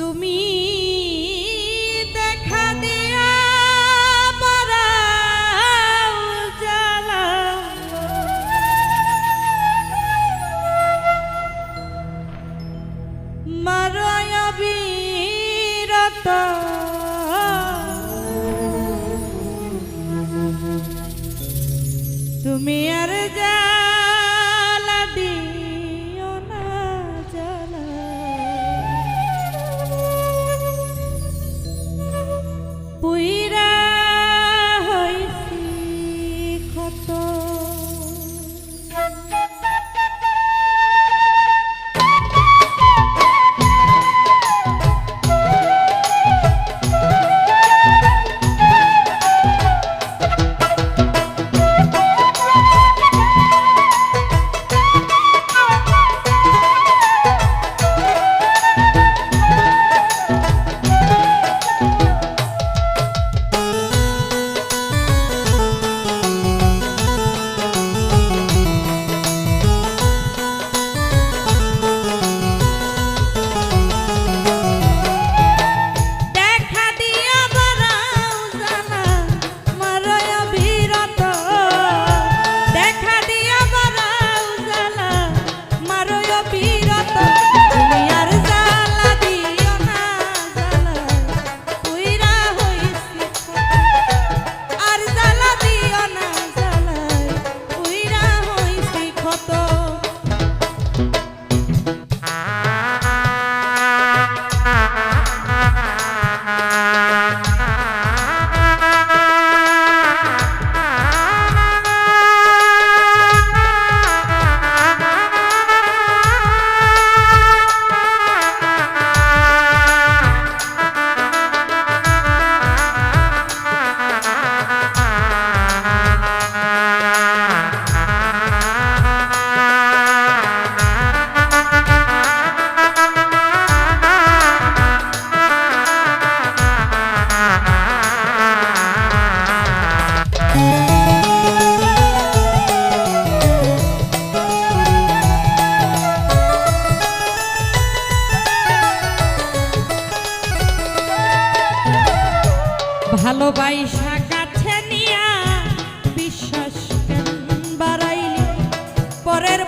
তুমি দেখা দিয়া জ্বালা। মারত তুমি আরে ভালোবাসা কাছে নিয়া বিশ্বাস বাড়াইলি পরের